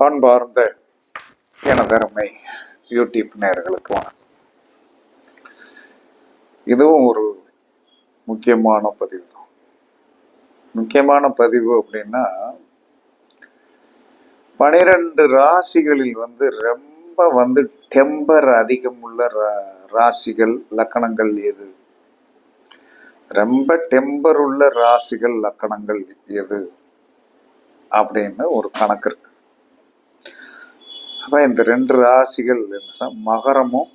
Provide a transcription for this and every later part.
அன்பார்ந்த எனதருமை யூடியூப் நேர்களுக்கு வணக்கம். இதுவும் ஒரு முக்கியமான பதிவு தான். முக்கியமான பதிவு அப்படின்னா பனிரெண்டு ராசிகளில் வந்து ரொம்ப வந்து டெம்பர் அதிகம் உள்ள ரா- ராசிகள் லக்கணங்கள் எது? ரொம்ப டெம்பர் உள்ள ராசிகள் லக்கணங்கள் எது? அப்படின்னு ஒரு கணக்கு இருக்கு. அப்போ இந்த ரெண்டு ராசிகள் என்ன மகரமும்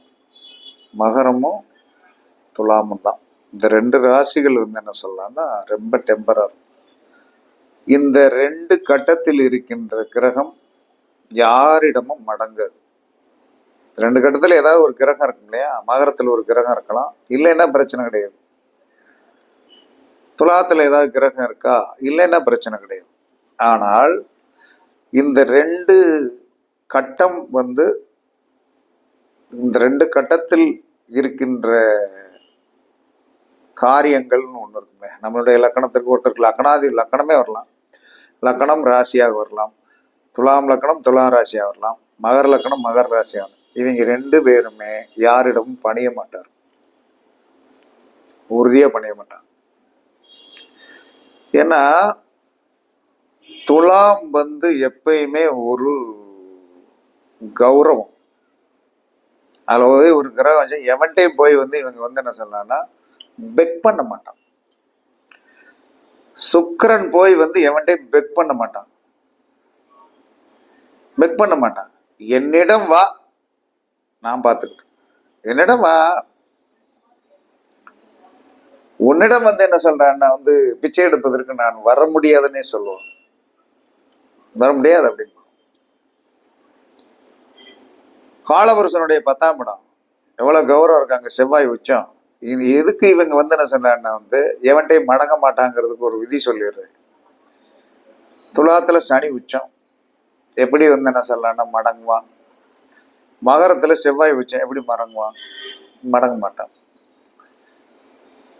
மகரமும் துலாமும் தான். இந்த ரெண்டு ராசிகள் வந்து என்ன சொல்லலாம்னா ரொம்ப டெம்பரர் இந்த ரெண்டு கட்டத்தில் இருக்கின்ற கிரகம் யாரிடமும் மடங்காது. ரெண்டு கட்டத்தில் ஏதாவது ஒரு கிரகம் இருக்கும் இல்லையா? மகரத்தில் ஒரு கிரகம் இருக்கலாம். இல்லைன்னா பிரச்சனை கிடையாது. துலாத்தில் ஏதாவது கிரகம் இருக்கா? இல்லைன்னா பிரச்சனை கிடையாது. ஆனால் இந்த ரெண்டு கட்டம் வந்து இந்த ரெண்டு கட்டத்தில் இருக்கின்ற காரியங்கள்னு ஒன்று இருக்குமே. நம்மளுடைய லக்கணத்திற்கு ஒருத்தருக்கு லக்கணாதி லக்கணமே வரலாம். லக்கணம் ராசியாக வரலாம். துலாம் லக்கணம் துலாம் ராசியாக வரலாம். மகர லக்கணம் மகர ராசியாக இவங்க ரெண்டு பேருமே யாரிடமும் பணிய மாட்டார். உறுதியாக பணிய மாட்டார். ஏன்னா துலாம் வந்து எப்பயுமே ஒரு கௌரவம். அதில் போய் ஒரு கிரகம் வச்சு எவன்ட்டையும் போய் வந்து இவங்க வந்து என்ன சொன்னான்னா பெக் பண்ண மாட்டான். சுக்கரன் போய் வந்து எவன்ட்டே பெக் பண்ண மாட்டான். பெக் பண்ண மாட்டான். என்னிடம் வா நான் பார்த்துக்கிட்டேன். என்னிடம் வா. உன்னிடம் வந்து என்ன சொல்றான்னா வந்து பிச்சை எடுப்பதற்கு நான் வர முடியாதுன்னே சொல்லுவேன். வர முடியாது அப்படின்னு. காலவரசனுடைய பத்தாம் இடம். எவ்வளோ கௌரவம் இருக்காங்க செவ்வாய் உச்சம். இது எதுக்கு இவங்க வந்து என்ன சொன்னான்னா வந்து எவன்ட்டையும் மடங்க மாட்டாங்கிறதுக்கு ஒரு விதி சொல்லிடுறேன் துலாத்தில் சனி உச்சம். எப்படி வந்து என்ன சொல்லலாம்னா மடங்குவான். மகரத்தில் செவ்வாய் உச்சம். எப்படி மடங்குவான்? மடங்க மாட்டான்.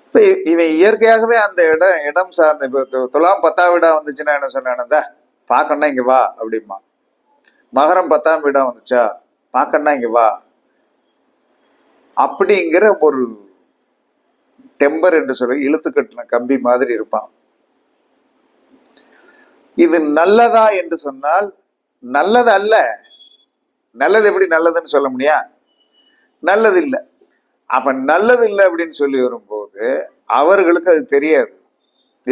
இப்போ இ- இவன் இயற்கையாகவே அந்த இடம் இடம் சார்ந்த இப்போ துலாம் பத்தாம் வீடாக வந்துச்சுன்னா என்ன சொன்னானதா பார்க்கணும்னா இங்கே வா அப்படிமா மகரம் பத்தாம் வீடாக வந்துச்சா? பார்க்கணும்னா இங்கே வா. அப்படிங்கிற ஒரு டெம்பர் என்று சொல்லி இழுத்து கட்டின கம்பி மாதிரி இருப்பான். இது நல்லதா என்று சொன்னால் நல்லது அல்ல நல்லது எப்படி நல்லதுன்னு சொல்ல முடியா? நல்லது இல்லை அப்ப நல்லது இல்லை அப்படின்னு சொல்லி வரும்போது அவர்களுக்கு அது தெரியாது.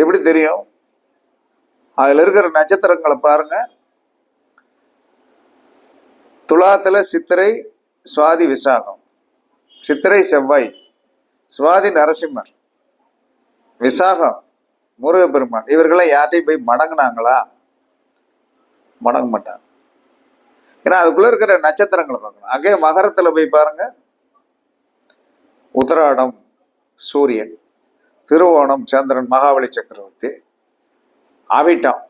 எப்படி தெரியும்? அதுல இருக்கிற நட்சத்திரங்களை பாருங்க. துலாத்துல சித்திரை சுவாதி விசாகம். சித்திரை செவ்வாய் சுவாதி நரசிம்மர். விசாகம் முருகப்பெருமான் இவர்களெல்லாம் யார்ட்டையும் போய் மடங்கினாங்களா? மடங்க மாட்டாங்க. ஏன்னா அதுக்குள்ள இருக்கிற நட்சத்திரங்களை பார்க்கணும். அங்கே மகரத்துல போய் பாருங்க. உத்தராடம் சூரியன் திருவோணம் சந்திரன் மகாபலி சக்கரவர்த்தி அவிட்டம்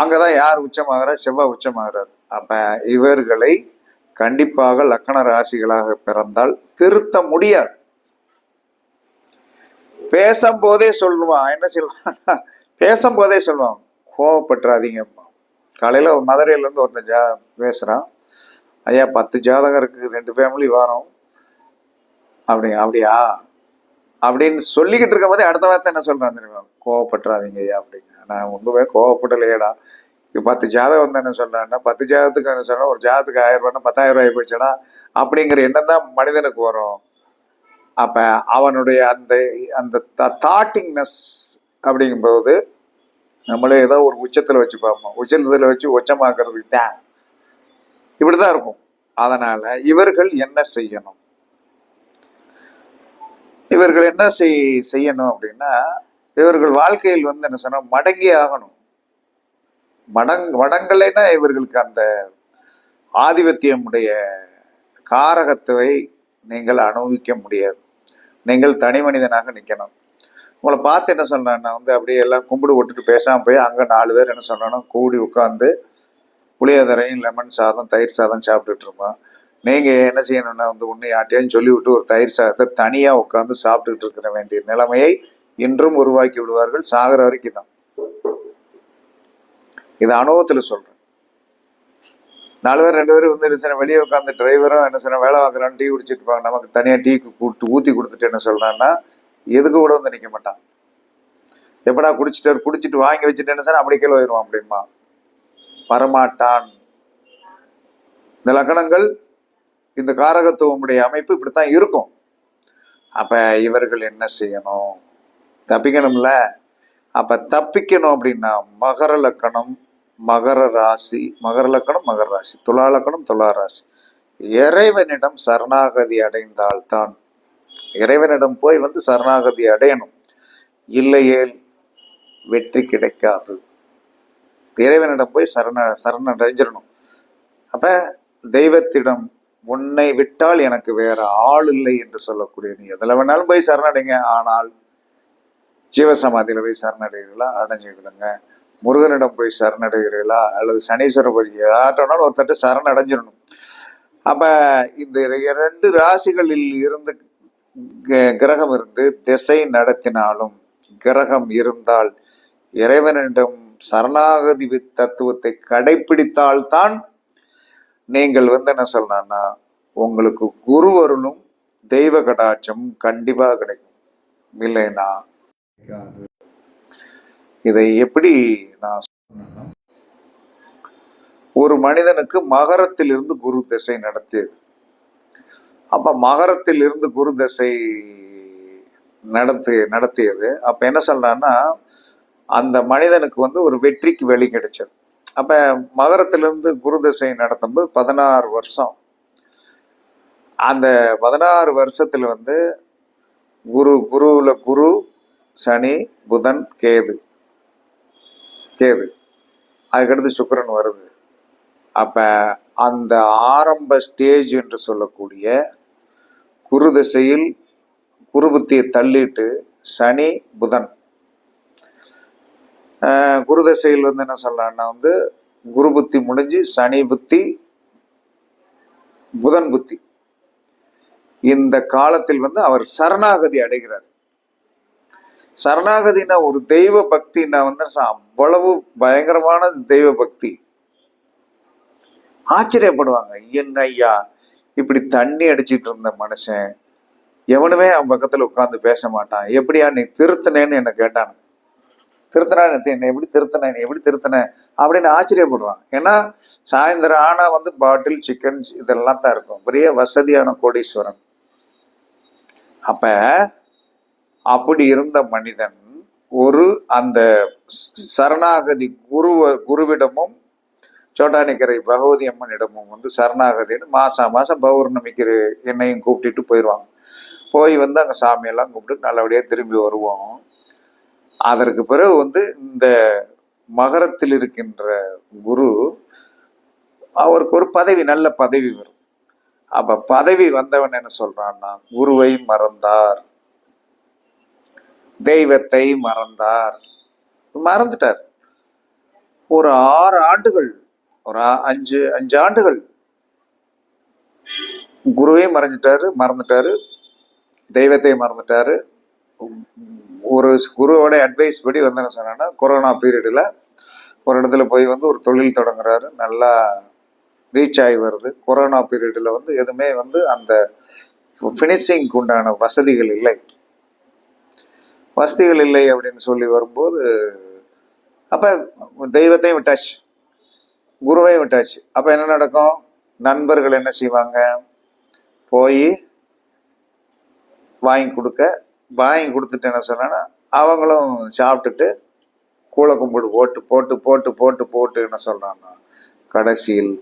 அங்கதான் யார் உச்சமாகிறார்? செவ்வாய் உச்சமாகிறார். அப்ப இவர்களை கண்டிப்பாக லக்கண ராசிகளாக பிறந்தால் திருத்த முடியாது. பேசும்போதே சொல்லுவான். என்ன சொல்லுவான் பேசும்போதே சொல்லுவான். கோவப்பட்டுறாதீங்கம்மா காலையில ஒரு மதுரையில இருந்து ஒருத்தன் ஜா பேசுறான். ஐயா பத்து ஜாதகம் இருக்கு ரெண்டு ஃபேமிலி வரோம். அப்படி அப்படியா? அப்படின்னு சொல்லிக்கிட்டு இருக்கும் போதே அடுத்த வார்த்தை என்ன சொல்றான் தெரியுமா? கோவப்பட்டுறாதீங்க ஐயா அப்படிங்க நான் ஒன்றுமே கோவப்படலையேடா. பத்து ஜாதகம் வந்து என்ன சொல்றான்னா பத்து ஜாதகத்துக்கு என்ன சொன்னால் ஒரு ஜாதகத்துக்கு ஆயிரம் ரூபாய்னா பத்தாயிரம் ரூபாய் போயிடுச்சுன்னா அப்படிங்கிற எண்ணம் தான் மனிதனுக்கு வரும். அப்ப அவனுடைய அந்த அந்த தாட்டிங்னஸ் அப்படிங்கும்போது நம்மளே ஏதோ ஒரு உச்சத்துல வச்சு பார்ப்போம். உச்சத்துல வச்சு உச்சமாக்குறதுக்கு தான். இப்படிதான் இருக்கும். அதனால இவர்கள் என்ன செய்யணும்? இவர்கள் என்ன செய் செய்யணும் அப்படின்னா இவர்கள் வாழ்க்கையில் வந்து என்ன சொன்னா மடங்கி ஆகணும் வடங் வடங்கலைன்னா இவர்களுக்கு அந்த ஆதிபத்தியமுடைய காரகத்துவை நீங்கள் அனுபவிக்க முடியாது. நீங்கள் தனி மனிதனாக நிற்கணும் உங்களை பார்த்து என்ன சொல்றேன்னா வந்து அப்படியே எல்லாம் கும்பிடு விட்டுட்டு பேசாமல் போய் அங்கே நாலு பேர் என்ன சொன்னாலும் கூடி உட்காந்து புளியோதரையும் லெமன் சாதம் தயிர் சாதம் சாப்பிட்டுட்டு இருப்போம் நீங்கள் என்ன செய்யணும்னா வந்து ஒன்று யார்ட்டையும் சொல்லிவிட்டு ஒரு தயிர் சாதத்தை தனியாக உட்காந்து சாப்பிட்டுட்டு இருக்கிற வேண்டிய நிலைமையை இன்றும் உருவாக்கி விடுவார்கள். சாகர வரைக்கும் தான் இது அனுபவத்தில் சொல்கிறேன் நாலு பேர் ரெண்டு பேரும் வந்து என்ன செய்யணும் வெளியே உட்காந்து டிரைவரும் என்ன செய்யணும் வேலை வாங்குறான் டீ குடிச்சிட்டு இருப்பாங்க. நமக்கு தனியாக டீ கூட்டு ஊற்றி கொடுத்துட்டு என்ன சொல்கிறான்னா எதுக்கு கூட வந்து நிற்க மாட்டான். எப்படா குடிச்சிட்டு குடிச்சிட்டு வாங்கி வச்சுட்டு என்ன சார் அப்படி கீழே போயிடுவான் அப்படிமா வரமாட்டான். இந்த லக்கணங்கள் இந்த காரகத்துவமுடைய அமைப்பு இப்படித்தான் இருக்கும். அப்ப இவர்கள் என்ன செய்யணும்? தப்பிக்கணும்ல? அப்ப தப்பிக்கணும் அப்படின்னா மகர லக்கணம் மகர ராசி மகர லக்கணம் மகர ராசி. துலா லக்கணம் துலா ராசி. இறைவனிடம் சரணாகதி அடைந்தால்தான் இறைவனிடம் போய் வந்து சரணாகதி அடையணும். இல்லையேல் வெற்றி கிடைக்காது. இறைவனிடம் போய் சரண சரணடைஞ்சிடணும் அப்ப தெய்வத்திடம் உன்னை விட்டால் எனக்கு வேற ஆள் இல்லை என்று சொல்லக்கூடிய நீ எதில் வேணாலும் போய் சரணடைங்க. ஆனால் ஜீவசமாதியில போய் சரணடைகிறீர்களா? அடைஞ்சுக்கிடுங்க முருகனிடம் போய் சரணடைகிறீர்களா? அல்லது சனீஸ்வரர் போய் யார்ட்டனாலும் ஒருத்தட்ட சரணடைஞ்சிடணும். அப்ப இந்த இரண்டு ராசிகளில் இருந்து க- கிரகம் இருந்து திசை நடத்தினாலும் கிரகம் இருந்தால் இறைவனிடம் சரணாகதி தத்துவத்தை கடைபிடித்தால்தான் நீங்கள் வந்து என்ன சொல்லணும்னா உங்களுக்கு குருவருளும் தெய்வ கடாட்சம் கண்டிப்பாக கிடைக்கும். இல்லைன்னா கிடைக்காது. இதை எப்படி நான் ஒரு மனிதனுக்கு மகரத்தில் இருந்து குரு திசை நடத்தியது. அப்ப மகரத்தில் இருந்து குரு திசை நடத்தி நடத்தியது. அப்ப என்ன சொல்றான்னா அந்த மனிதனுக்கு வந்து ஒரு வெற்றிக்கு வழி கிடைச்சது. அப்ப மகரத்திலிருந்து குரு திசை நடத்தும்போது பதினாறு வருஷம். அந்த பதினாறு வருஷத்துல வந்து குரு குருவில் குரு சனி புதன் கேது. கேது அதுக்கடுத்து சுக்கரன் வருது. அப்போ அந்த ஆரம்ப ஸ்டேஜ் என்று சொல்லக்கூடிய குரு திசையில் குருபுத்தியை தள்ளிட்டு சனி புதன். குரு திசையில் வந்து என்ன சொல்லலாம்னா வந்து குரு புத்தி முடிஞ்சு சனி புத்தி புதன் புத்தி. இந்த காலத்தில் வந்து அவர் சரணாகதி அடைகிறார். சரணாகதினா ஒரு தெய்வ பக்தினா வந்து அவ்வளவு பயங்கரமான தெய்வ பக்தி. ஆச்சரியப்படுவாங்க. என்ன ஐயா இப்படி தண்ணி அடிச்சிட்டு இருந்த மனுஷன் எவனுமே அவன் பக்கத்துல உட்காந்து பேச மாட்டான். எப்படியா நீ திருத்தினேன்னு என்ன கேட்டான். திருத்தனா என்ன எப்படி திருத்தின நீ எப்படி திருத்தின? அப்படின்னு ஆச்சரியப்படுறான் ஏன்னா சாயந்தரம் ஆனா வந்து பாட்டில் சிக்கன் இதெல்லாம் தான் இருக்கும். பெரிய வசதியான கோடீஸ்வரன். அப்ப அப்படி இருந்த மனிதன் ஒரு அந்த சரணாகதி குருவ குருவிடமும் சோட்டானிக்கரை பகவதி அம்மனிடமும் வந்து சரணாகதின்னு மாதம் மாசம் பௌர்ணமிக்கு என்னையும் கூப்பிட்டுட்டு போயிடுவாங்க போய் வந்து அங்கே சாமியெல்லாம் கும்பிட்டு நல்லபடியாக திரும்பி வருவோம். அதற்கு பிறகு வந்து இந்த மகரத்தில் இருக்கின்ற குரு அவருக்கு ஒரு பதவி நல்ல பதவி வரும் அப்போ பதவி வந்தவன் என்ன சொல்கிறான்னா குருவை மறந்தார். தெய்வத்தை மறந்தார். மறந்துட்டார். ஒரு ஆறு ஆண்டுகள் ஒரு அஞ்சு அஞ்சு ஆண்டுகள் குருவே மறைஞ்சிட்டாரு மறந்துட்டாரு. தெய்வத்தை மறந்துட்டாரு. ஒரு குருவோட அட்வைஸ் படி வந்து என்ன சொன்னா கொரோனா பீரியடில் ஒரு இடத்துல போய் வந்து ஒரு தொழில் தொடங்குறாரு. நல்லா ரீச் ஆகி வருது. கொரோனா பீரியடில் வந்து எதுவுமே வந்து அந்த ஃபினிஷிங்க்கு உண்டான வசதிகள் இல்லை. வசதிகள் இல்லை அப்படின்னு சொல்லி வரும்போது அப்போ தெய்வத்தையும் விட்டாச்சு. குருவையும் விட்டாச்சு. அப்போ என்ன நடக்கும்? நண்பர்கள் என்ன செய்வாங்க? போய் வாங்கி கொடுக்க வாங்கி கொடுத்துட்டு என்ன சொன்னா அவங்களும் சாப்பிட்டுட்டு கூளை கும்பிடு போட்டு போட்டு போட்டு போட்டு போட்டு என்ன சொல்கிறாங்க கடைசியில்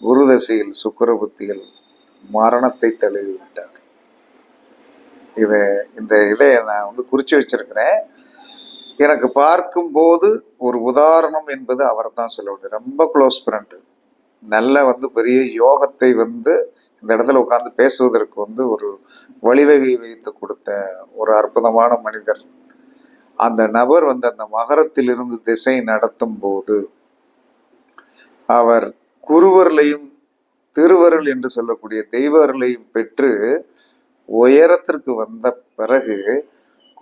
குருதசையில் சுக்கிர புத்தியில் மரணத்தை தழுவி விட்டார் இதை இந்த இதை நான் வந்து குறித்து வச்சிருக்கிறேன். எனக்கு பார்க்கும்போது ஒரு உதாரணம் என்பது அவர் தான் சொல்ல முடியும் ரொம்ப க்ளோஸ் ஃப்ரெண்டு நல்ல வந்து பெரிய யோகத்தை வந்து இந்த இடத்துல உட்காந்து பேசுவதற்கு வந்து ஒரு வழிவகை வைத்து கொடுத்த ஒரு அற்புதமான மனிதர். அந்த நபர் வந்து அந்த மகரத்திலிருந்து திசை நடத்தும் போது அவர் குருவர்களையும் திருவருள் என்று சொல்லக்கூடிய தெய்வர்களையும் பெற்று உயரத்திற்கு வந்த பிறகு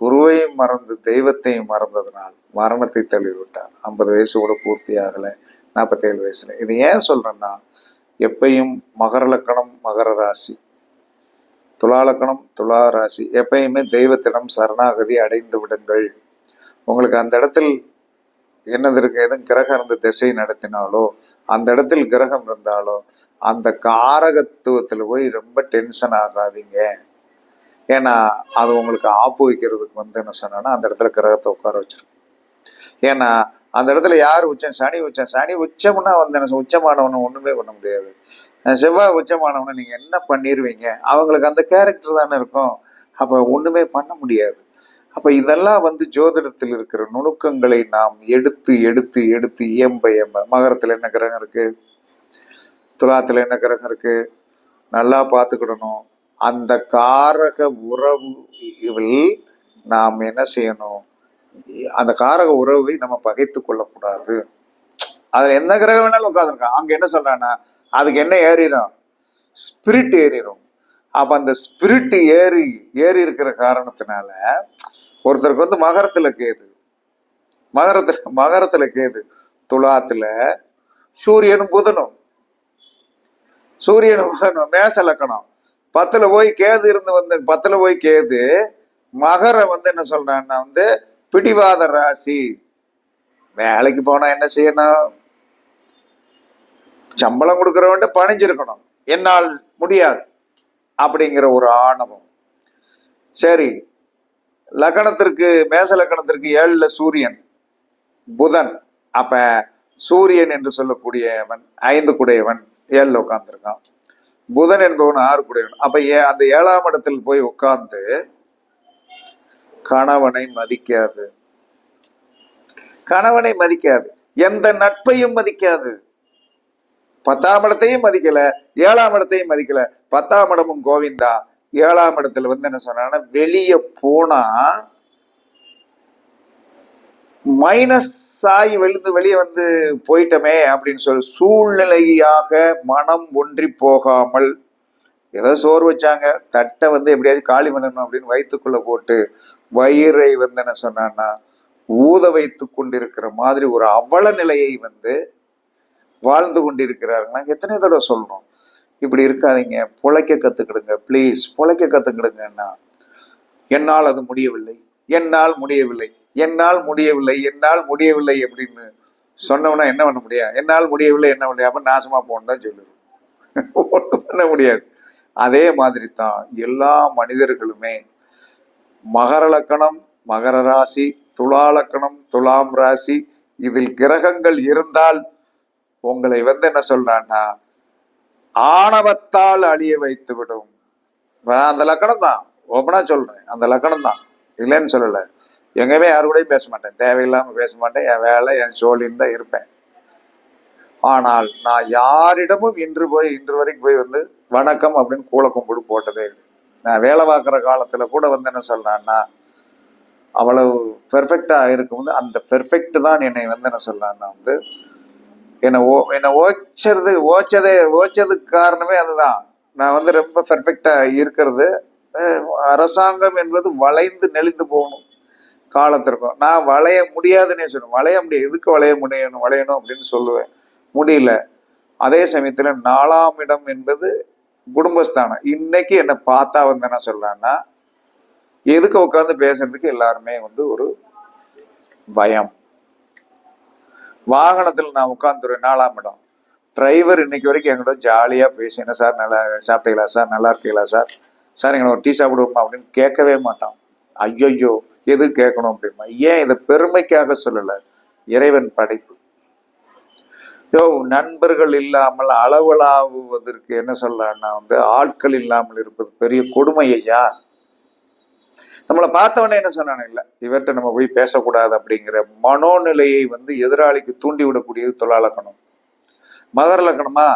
குருவையும் மறந்து தெய்வத்தையும் மறந்ததுனால் மரணத்தை தள்ளிவிட்டார். ஐம்பது வயசு கூட பூர்த்தி ஆகலை நாற்பத்தேழு வயசுல. இது ஏன் சொல்றேன்னா எப்பையும் மகர லக்கணம் மகர ராசி. துலா லக்கணம் துலா ராசி. எப்பயுமே தெய்வத்திடம் சரணாகதி அடைந்து விடுங்கள். உங்களுக்கு அந்த இடத்தில் என்னது இருக்கு? எதுவும் கிரகம் இருந்து திசை நடத்தினாலோ அந்த இடத்தில் கிரகம் இருந்தாலோ அந்த காரகத்துவத்தில் போய் ரொம்ப டென்ஷன் ஆகாதீங்க. ஏன்னா அது உங்களுக்கு ஆப்பு வைக்கிறதுக்கு வந்து என்ன சொன்னா அந்த இடத்துல கிரகத்தை உட்கார வச்சிருக்கும் ஏன்னா அந்த இடத்துல யார் உச்சம்? சனி உச்சம். சனி உச்சம்னா வந்து என்ன சொல்~ உச்சமானவனை ஒண்ணுமே பண்ண முடியாது. செவ்வாய் உச்சமானவனை நீங்க என்ன பண்ணிருவீங்க? அவங்களுக்கு அந்த கேரக்டர் தானே இருக்கும். அப்ப ஒண்ணுமே பண்ண முடியாது. அப்ப இதெல்லாம் வந்து ஜோதிடத்தில் இருக்கிற நுணுக்கங்களை நாம் எடுத்து எடுத்து எடுத்து இயம்ப இயம்ப. மகரத்துல என்ன கிரகம் இருக்கு? துலாத்துல என்ன கிரகம் இருக்கு? நல்லா பார்த்துக்கிடணும். அந்த காரக உறவு நாம் என்ன செய்யணும்? அந்த காரக உறவை நம்ம பகைத்து கொள்ளக்கூடாது. அதில் எந்த கிரகம் வேணாலும் உட்காந்துருக்கான் அங்கே என்ன சொல்றான்னா அதுக்கு என்ன ஏறிடும் ஸ்பிரிட் ஏறிடும் அப்ப அந்த ஸ்பிரிட் ஏறி ஏறி இருக்கிற காரணத்தினால ஒருத்தருக்கு வந்து மகரத்துல கேது. மகரத்துல மகரத்துல கேது. துலாத்துல சூரியனும் புதனும். சூரியனும் புதனும் மேச லக்கணம். பத்துல போய் கேது இருந்து வந்து பத்துல போய் கேது மகர வந்து என்ன சொல்றான்னா வந்து பிடிவாத ராசி. வேலைக்கு போனா என்ன செய்யணும்? சம்பளம் கொடுக்கறவன்ட்ட பணிஞ்சிருக்கணும். என்னால் முடியாது. அப்படிங்கிற ஒரு ஆணவம். சரி லக்கணத்திற்கு மேச லக்கணத்திற்கு ஏழுல சூரியன் புதன். அப்ப சூரியன் என்று சொல்லக்கூடியவன் ஐந்து குடையவன் ஏழுல உட்காந்துருக்கான் புதன் என்பவன் ஆறு குடையவன் அப்ப ஏ அந்த ஏழாம் இடத்தில் போய் உட்கார்ந்து கணவனை மதிக்காது. கணவனை மதிக்காது. எந்த நட்பையும் மதிக்காது. பத்தாம் இடத்தையும் மதிக்கல ஏழாம் இடத்தையும் மதிக்கல. பத்தாம் இடமும் கோவிந்தா. ஏழாம் இடத்துல வந்து என்ன சொன்னா வெளியே போனா மைனஸ் ஆகி விழுந்து வெளியே வந்து போயிட்டோமே அப்படின்னு சொல்லி சூழ்நிலையாக மனம் ஒன்றி போகாமல் ஏதோ சோறு வச்சாங்க. தட்டை வந்து எப்படியாவது காலி பண்ணணும் அப்படின்னு வயிற்றுக்குள்ள போட்டு வயிறை வந்து என்ன சொன்னான்னா ஊத வைத்து கொண்டிருக்கிற மாதிரி ஒரு அவல நிலையை வந்து வாழ்ந்து கொண்டிருக்கிறாருன்னா எத்தனை தடவை சொல்லணும் இப்படி இருக்காதீங்க புழைக்க கத்துக்கிடுங்க ப்ளீஸ் புழைக்க கத்துக்கிடுங்கன்னா என்னால் அது முடியவில்லை என்னால் முடியவில்லை. என்னால் முடியவில்லை என்னால் முடியவில்லை அப்படின்னு சொன்னவனா என்ன பண்ண முடியாது என்னால் முடியவில்லை என்ன பண்ண முடியாம நாசமா போன்னு தான் சொல்லுவேன் ஒன்றும் பண்ண முடியாது. அதே மாதிரி தான் எல்லா மனிதர்களுமே மகர லக்கணம் மகர ராசி துலா லக்கணம் துலாம் ராசி இதில் கிரகங்கள் இருந்தால் உங்களை வந்து என்ன சொல்றான்னா ஆணவத்தால் அழிய வைத்து விடும் நான் அந்த லக்கணம் தான் ஓப்பனா சொல்றேன். அந்த லக்கணம் தான் இல்லைன்னு சொல்லலை. எங்கேயுமே யாரு கூடயும் பேச மாட்டேன். தேவையில்லாமல் பேச மாட்டேன். என் வேலை என் சோழின்னு தான் இருப்பேன். ஆனால் நான் யாரிடமும் இன்று போய் இன்று வரைக்கும் போய் வந்து வணக்கம் அப்படின்னு கூல கும்பிடு போட்டதே இல்லை. நான் வேலை பார்க்குற காலத்தில் கூட வந்து என்ன சொல்கிறேன்னா அவ்வளவு பெர்ஃபெக்டா இருக்கும்போது அந்த பெர்ஃபெக்ட் தான் என்னை வந்து என்ன சொல்கிறேன்னா வந்து என்னை ஓ என்னை ஓச்சது ஓச்சதே ஓச்சதுக்கு காரணமே அதுதான். நான் வந்து ரொம்ப பெர்ஃபெக்டாக இருக்கிறது அரசாங்கம் என்பது வளைந்து நெளிந்து போகணும். காலத்திற்கும். நான் வளைய முடியாதுன்னே சொல்லுவேன். வளைய முடியாது. எதுக்கு வளைய முடியணும்? வளையணும் அப்படின்னு சொல்லுவேன். முடியல. அதே சமயத்தில் நாலாம் இடம் என்பது குடும்பஸ்தானம். இன்னைக்கு என்னை பார்த்தா வந்து என்ன சொல்றான்னா எதுக்கு உட்காந்து பேசுறதுக்கு எல்லாருமே வந்து ஒரு பயம். வாகனத்தில் நான் உட்காந்துருவேன் நாலாம் இடம். டிரைவர் இன்னைக்கு வரைக்கும் என்கிட்ட ஜாலியாக பேசி என்ன சார் நல்லா சாப்பிட்டீங்களா சார்? நல்லா இருக்கீங்களா சார்? சார் எங்களை ஒரு டீ சாப்பிடுவோமா? அப்படின்னு கேட்கவே மாட்டான். ஐயோ எது கேட்கணும் அப்படிமா ஏன் இதை பெருமைக்காக சொல்லலை? இறைவன் படைப்பு. யோ நண்பர்கள் இல்லாமல் அளவலாவுவதற்கு என்ன சொல்லலாம்னா வந்து ஆட்கள் இல்லாமல் இருப்பது பெரிய கொடுமை ஐயா. நம்மளை பார்த்தவொடனே என்ன சொன்னானே இல்லை இவர்கிட்ட நம்ம போய் பேசக்கூடாது அப்படிங்கிற மனோநிலையை வந்து எதிராளிக்கு தூண்டி விடக்கூடியது தொழிலக்கணம் மகர லக்கணமா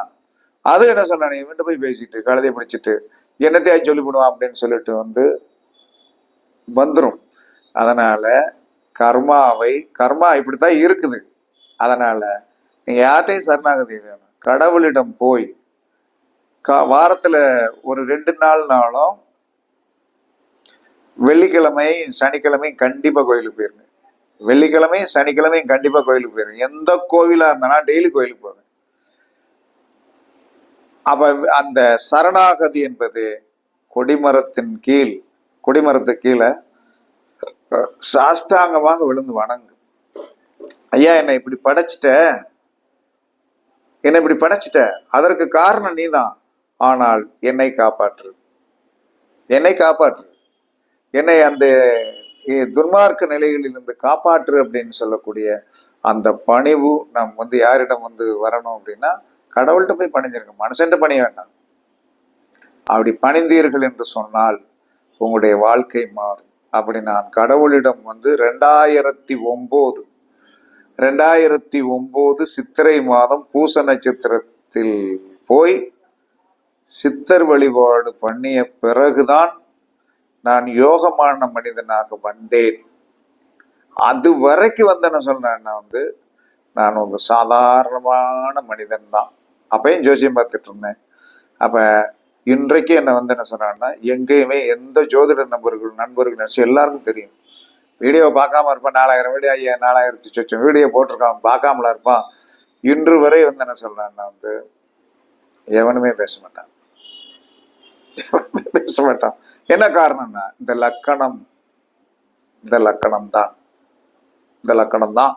அது என்ன சொன்னானே இவன்கிட்ட போய் பேசிட்டு கழுதை பிடிச்சிட்டு என்னத்தையா சொல்லிவிடுவான் அப்படின்னு சொல்லிட்டு வந்து வந்துரும். அதனால் கர்மாவை கர்மா இப்படித்தான் இருக்குது. அதனால் நீங்கள் யார்கிட்டையும் சரணாகதி வேணும். கடவுளிடம் போய் கா வாரத்தில் ஒரு ரெண்டு நாள் நாளும் வெள்ளிக்கிழமை சனிக்கிழமையும் கண்டிப்பாக கோயிலுக்கு போயிருங்க. வெள்ளிக்கிழமையும் சனிக்கிழமையும் கண்டிப்பாக கோயிலுக்கு போயிருங்க. எந்த கோவிலாக இருந்தனா டெய்லி கோயிலுக்கு போவேன் அப்போ அந்த சரணாகதி என்பது கொடிமரத்தின் கீழ் கொடிமரத்து கீழே சாஸ்தாங்கமாக சாஷ்டாங்கமாக விழுந்து வணங்கு. ஐயா என்னை இப்படி படைச்சிட்ட? என்னை இப்படி படைச்சிட்ட? அதற்கு காரணம் நீதான். ஆனால் என்னை காப்பாற்று. என்னை காப்பாற்று. என்னை அந்த துர்மார்க்க துன்மார்க்க நிலைகளிலிருந்து காப்பாற்று அப்படின்னு சொல்லக்கூடிய அந்த பணிவு நம் வந்து யாரிடம் வந்து வரணும் அப்படின்னா கடவுள்கிட்ட போய் பணிஞ்சிருங்க. மனுஷன்ட்ட பணிய வேண்டாம். அப்படி பணிந்தீர்கள் என்று சொன்னால் உங்களுடைய வாழ்க்கை மாறும். அப்படி நான் கடவுளிடம் வந்து ரெண்டாயிரத்தி ஒம்போது ரெண்டாயிரத்தி ஒம்போது சித்திரை மாதம் பூச நட்சத்திரத்தில் போய் சித்தர் வழிபாடு பண்ணிய பிறகுதான் நான் யோகமான மனிதனாக வந்தேன். அது வரைக்கும் வந்து என்ன சொல்றேன் நான் வந்து நான் ஒரு சாதாரணமான மனிதன் தான் அப்பயும் ஜோசியம் பார்த்துட்டு இருந்தேன். அப்போ இன்றைக்கு என்ன வந்து என்ன சொன்னான்னா எங்கேயுமே எந்த ஜோதிட நண்பர்கள் நண்பர்கள் நினைச்சு எல்லாருக்கும் தெரியும். வீடியோ பார்க்காம இருப்பான் நாலாயிரம் வீடியோ ஐயா நாலாயிரத்தி சொச்சம் வீடியோ போட்டிருக்கான் பார்க்காமல இருப்பான். இன்று வரை வந்து என்ன சொல்றான்னா வந்து எவனுமே பேச மாட்டான். பேச மாட்டான். என்ன காரணம்னா இந்த லக்கணம் இந்த லக்கணம் தான். இந்த லக்கணம் தான்.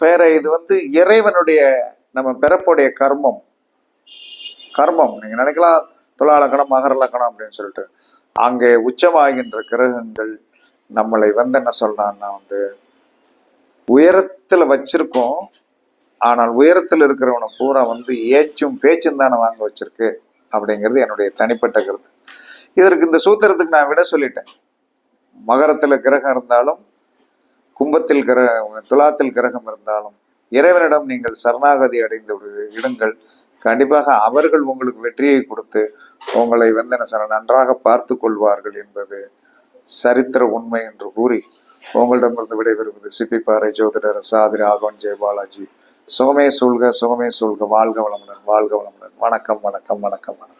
வேற இது வந்து இறைவனுடைய நம்ம பிறப்புடைய கர்மம். கர்மம். நீங்க நினைக்கலாம் துலா லக்கணம் மகர லக்கணம் அப்படின்னு சொல்லிட்டு. அங்கே உச்சமாகின்ற கிரகங்கள் நம்மளை வந்து என்ன சொல்றான்னா வந்து உயரத்துல வச்சிருக்கோம். ஆனால் உயரத்துல இருக்கிறவனை பூரா வந்து ஏச்சும் பேச்சும் தானே வாங்க வச்சிருக்கு அப்படிங்கிறது என்னுடைய தனிப்பட்ட கருத்து. இதற்கு இந்த சூத்திரத்துக்கு நான் விட சொல்லிட்டேன். மகரத்துல கிரகம் இருந்தாலும் கும்பத்தில் கிரக துலாத்தில் கிரகம் இருந்தாலும் இறைவனிடம் நீங்கள் சரணாகதி அடைந்து விடு- விடுங்கள். கண்டிப்பாக அவர்கள் உங்களுக்கு வெற்றியை கொடுத்து உங்களை வந்து என்ன சொல்ல நன்றாக பார்த்து கொள்வார்கள் என்பது சரித்திர உண்மை என்று கூறி உங்களிடமிருந்து விடைபெறுவது சிப்பிப்பாறை ஜோதிடர் சாதிரி ஆகவன் ஜெயபாலாஜி சுகமே சூழ்க சுகமே சூழ்க வாழ்க வளமுடன் வாழ்க வளமுடன். வணக்கம் வணக்கம் வணக்கம் வணக்கம்.